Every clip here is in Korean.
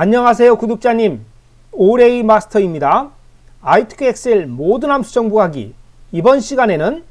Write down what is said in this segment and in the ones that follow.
안녕하세요 구독자님 오레이 마스터입니다. i2 엑셀 모든 함수 정보하기 이번 시간에는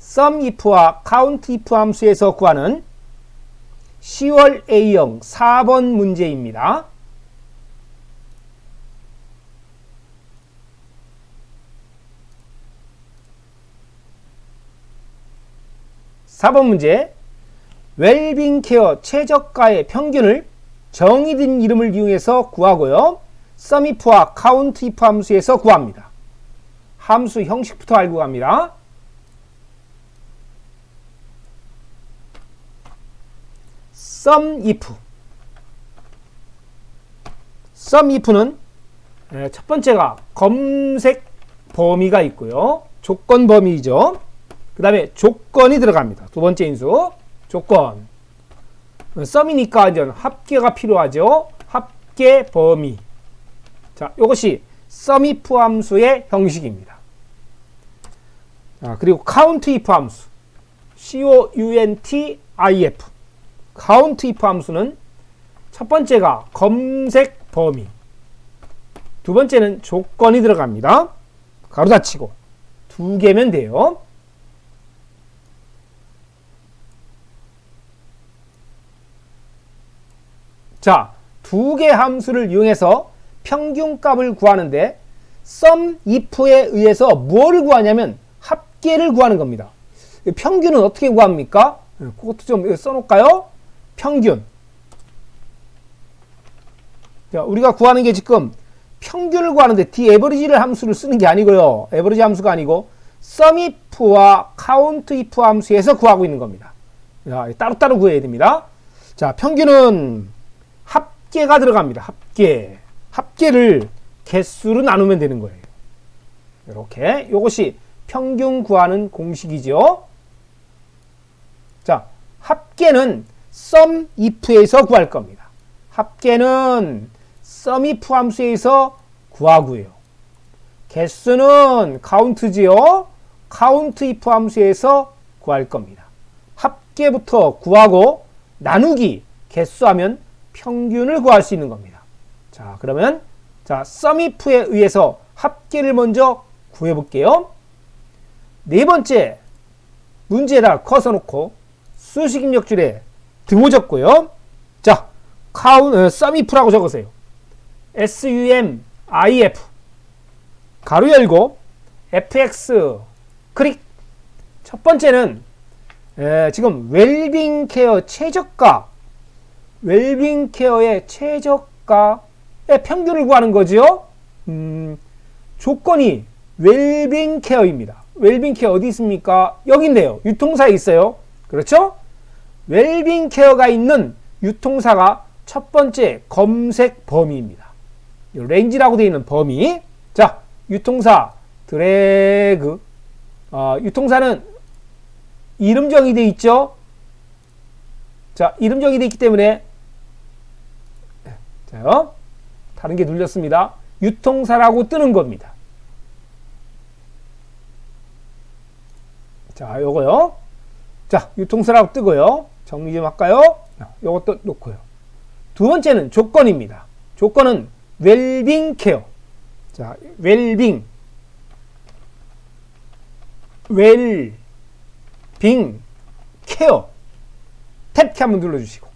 SUMIF와 COUNTIF 함수에서 구하는 10월 A형 4번 문제입니다. 사번 문제 웰빙 케어 최저가의 평균을 정의된 이름을 이용해서 구하고요. SUMIF와 COUNTIF 함수에서 구합니다. 함수 형식부터 알고 갑니다. SUMIF SUMIF는 첫 번째가 검색 범위가 있고요. 조건 범위죠. 그 다음에 조건이 들어갑니다. 두 번째 인수 조건 썸이니까 이제 합계가 필요하죠. 합계 범위 자, 이것이 썸이프 함수의 형식입니다. 자, 그리고 카운트 if 함수 count-if 카운트 if 함수는 첫 번째가 검색 범위 두 번째는 조건이 들어갑니다. 가로 닫히고 두 개면 돼요. 자, 두 개 함수를 이용해서 평균값을 구하는데 sum if에 의해서 무엇을 구하냐면 합계를 구하는 겁니다. 평균은 어떻게 구합니까? 네, 그것도 좀 써놓을까요? 평균. 자, 우리가 구하는 게 지금 평균을 구하는데 d average를 함수를 쓰는 게 아니고요. average 함수가 아니고 sum if와 count if 함수에서 구하고 있는 겁니다. 자, 따로따로 구해야 됩니다. 자, 평균은 합계가 들어갑니다. 합계. 합계를 개수로 나누면 되는 거예요. 이렇게. 이것이 평균 구하는 공식이죠. 자, 합계는 sum if에서 구할 겁니다. 합계는 sum if 함수에서 구하고요. 개수는 count지요. count if 함수에서 구할 겁니다. 합계부터 구하고 나누기 개수하면 평균을 구할 수 있는 겁니다. 자, 그러면 자, 썸이프에 의해서 합계를 먼저 구해 볼게요. 네 번째 문제에다 커서 놓고 수식 입력줄에 등호 적고요. 자, 카운 어, 썸이프라고 적으세요. S U M I F 가로 열고 fx 클릭 첫 번째는 에, 지금 웰빙 케어 최저가 웰빙 케어의 최저가의 평균을 구하는 거죠. 음, 조건이 웰빙 케어입니다. 웰빙 케어 어디 있습니까? 여기 있네요. 유통사에 있어요. 그렇죠? 웰빙 케어가 있는 유통사가 첫 번째 검색 범위입니다. 렌지라고 되어 있는 범위. 자, 유통사 드래그. 어, 유통사는 이름 정의되어 있죠? 자, 이름 정의되어 있기 때문에 자요. 다른 게 눌렸습니다. 유통사라고 뜨는 겁니다. 자, 요거요. 자, 유통사라고 뜨고요. 정리 좀 할까요? 요것도 놓고요. 두 번째는 조건입니다. 조건은 웰빙 케어. 자, 웰빙. 웰빙 케어. 탭키 한번 눌러주시고.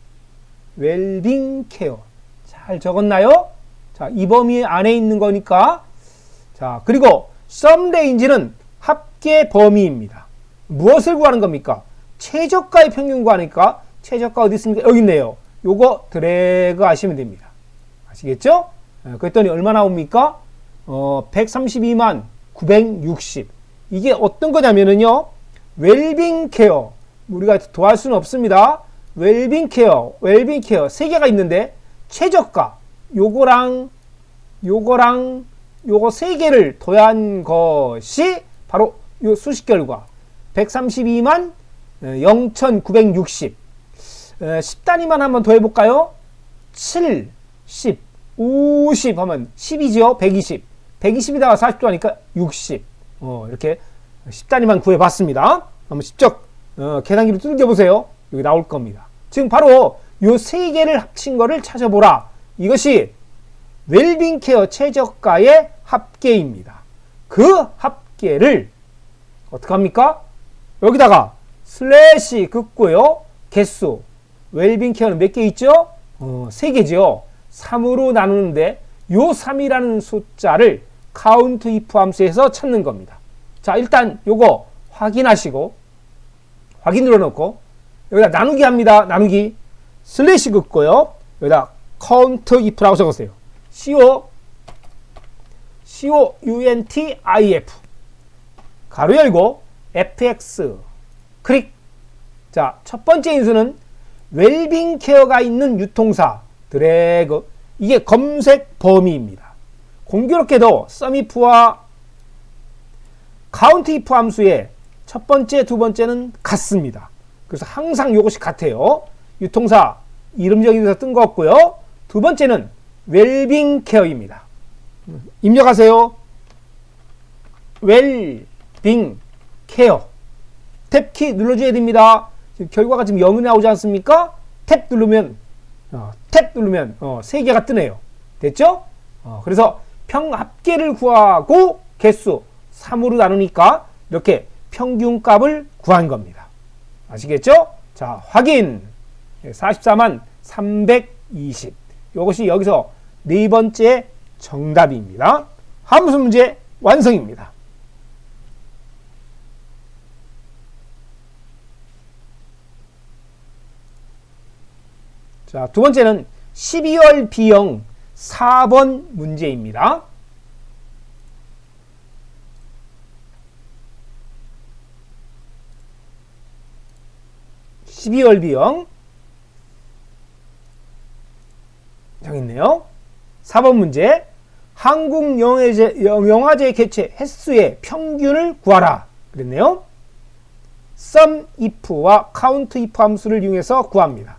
웰빙 케어. 잘 적었나요? 자, 이 범위 안에 있는 거니까. 자, 그리고 sum range는 합계 범위입니다. 무엇을 구하는 겁니까? 최저가의 평균 구하니까 최저가 어디 있습니까? 여기 있네요. 요거 드래그 하시면 됩니다. 아시겠죠? 예, 그랬더니 얼마 나옵니까? 어, 132만 960. 이게 어떤 거냐면은요. 웰빙 케어. 우리가 더할 수는 없습니다. 웰빙 케어, 웰빙 케어 세 개가 있는데 최저가 요거랑 요거랑 요거 세 개를 더한 것이 바로 요 수식 결과 132만 0,960 10단위만 한번 더 해 볼까요? 7, 10, 50 하면 10이죠. 120. 120에다가 40도 하니까 60. 어, 이렇게 10단위만 구해 봤습니다. 한번 직접 어, 계산기로 뚫겨 보세요. 여기 나올 겁니다. 지금 바로 요 세 개를 합친 거를 찾아보라. 이것이 웰빙 케어 최저가의 합계입니다. 그 합계를 어떻게 합니까? 여기다가 슬래시 긋고요. 개수. 웰빙 케어는 몇 개 있죠? 어, 3개죠. 3으로 나누는데 요 3이라는 숫자를 카운트 if 함수에서 찾는 겁니다. 자, 일단 요거 확인하시고 확인 눌러놓고 여기다 나누기 합니다. 나누기 슬래시 긋고요. 여기다 카운트 if라고 적으세요. co co unt if 가로 열고 fx 클릭 자, 첫 번째 인수는 웰빙 케어가 있는 유통사 드래그 이게 검색 범위입니다. 공교롭게도 카운트 이프 함수의 첫 번째, 두 번째는 같습니다. 그래서 항상 이것이 같아요. 유통사 이름 정의에서 뜬 거 없고요. 두 번째는 웰빙 케어입니다. 입력하세요. 웰빙 케어. 탭키 눌러줘야 됩니다. 결과가 지금 0이 나오지 않습니까? 탭 누르면 어, 탭 누르면 어, 세 개가 뜨네요. 됐죠? 어, 그래서 평 합계를 구하고 개수 3으로 나누니까 이렇게 평균값을 구한 겁니다. 아시겠죠? 자, 확인. 44만 320. 이것이 여기서 네 번째 정답입니다. 함수 문제 완성입니다. 자, 두 번째는 12월 B형 4번 문제입니다. (12월) B형 여기 있네요. 4번 문제 한국 영화제, 영화제 개최 횟수의 평균을 구하라 그랬네요. sum if와 count if 함수를 이용해서 구합니다.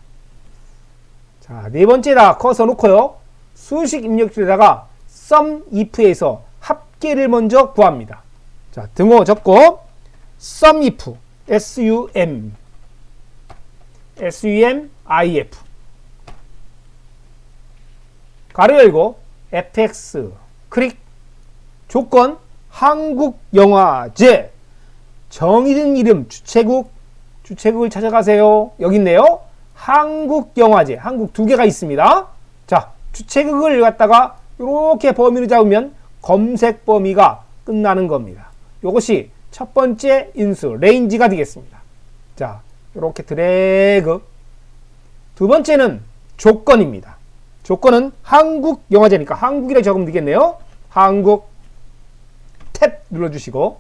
자, 네 번째다 커서 놓고요. 수식 입력줄에다가 sum if에서 합계를 먼저 구합니다. 자, 등호 적고 sum if sum sum if 가로 열고 fx 클릭 조건 한국영화제 정의된 이름 주최국 주최국을 찾아가세요. 여기 있네요. 한국영화제, 한국 두 개가 있습니다. 자, 주체극을 갖다가 이렇게 범위를 잡으면 검색 범위가 끝나는 겁니다. 이것이 첫 번째 인수, 레인지가 되겠습니다. 자, 이렇게 드래그. 두 번째는 조건입니다. 조건은 한국 영화제니까 한국이라 적으면 되겠네요. 한국 탭 눌러주시고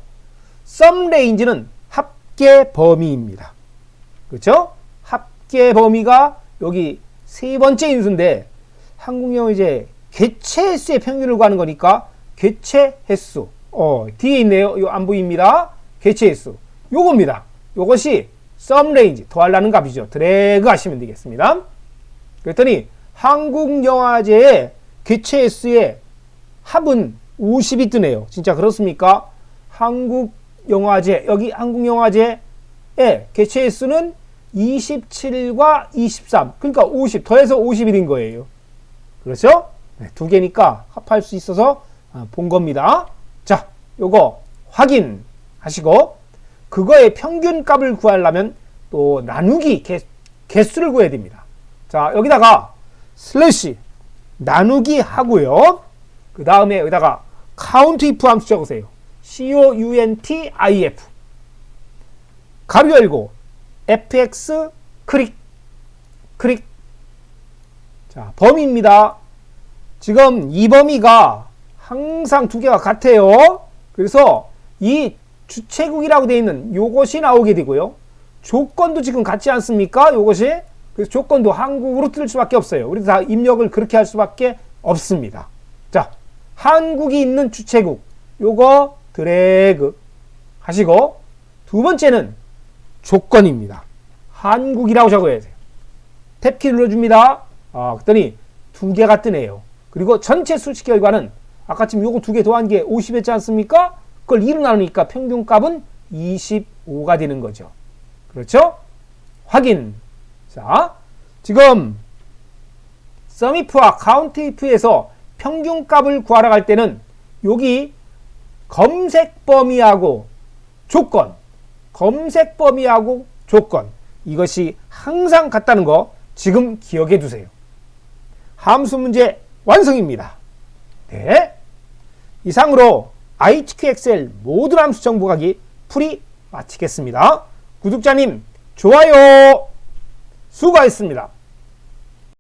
썸 레인지는 합계 범위입니다. 그렇죠? 합계 범위가 여기 세 번째 인수인데 한국영어 이제 개체 횟수의 평균을 구하는 거니까 개체 횟수. 어, 뒤에 있네요. 이거 안 보입니다. 개체 횟수. 요겁니다. 요것이 sum range 더하려는 값이죠. 드래그 하시면 되겠습니다. 그랬더니 한국 영화제의 개체 횟수의 합은 50이 뜨네요. 진짜 그렇습니까? 한국 영화제 여기 한국 영화제의 개체 횟수는 27과 23. 그러니까 50 더해서 51인 거예요. 그렇죠? 네, 두 개니까 합할 수 있어서 아, 본 겁니다. 자, 요거 확인하시고 그거의 평균 값을 구하려면 또 나누기 개, 개수를 구해야 됩니다. 자, 여기다가 슬래시 나누기 하고요. 그 다음에 여기다가 count if 함수 적으세요. count if 가로 열고 fx 클릭 클릭 자 범위입니다. 지금 이 범위가 항상 두 개가 같아요. 그래서 이 주체국이라고 되어 있는 요것이 나오게 되고요. 조건도 지금 같지 않습니까? 요것이 그래서 조건도 한국으로 틀 수밖에 없어요. 우리 다 입력을 그렇게 할 수밖에 없습니다. 자, 한국이 있는 주체국 요거 드래그 하시고 두 번째는 조건입니다. 한국이라고 적어야 돼요. 탭키 눌러줍니다. 아, 그랬더니 두 개가 뜨네요. 그리고 전체 수치 결과는 아까 지금 요거 두 개 더한 게 50이었지 않습니까? 그걸 2로 나누니까 평균값은 25가 되는 거죠. 그렇죠? 확인. 자, 지금 sumif와 countif에서 평균값을 구하러 갈 때는 여기 검색 범위하고 조건, 검색 범위하고 조건 이것이 항상 같다는 거 지금 기억해 두세요. 함수 문제 완성입니다. 네. 이상으로 ITQXL 모든 함수 정보가기 풀이 마치겠습니다. 구독자님 좋아요 수고하셨습니다.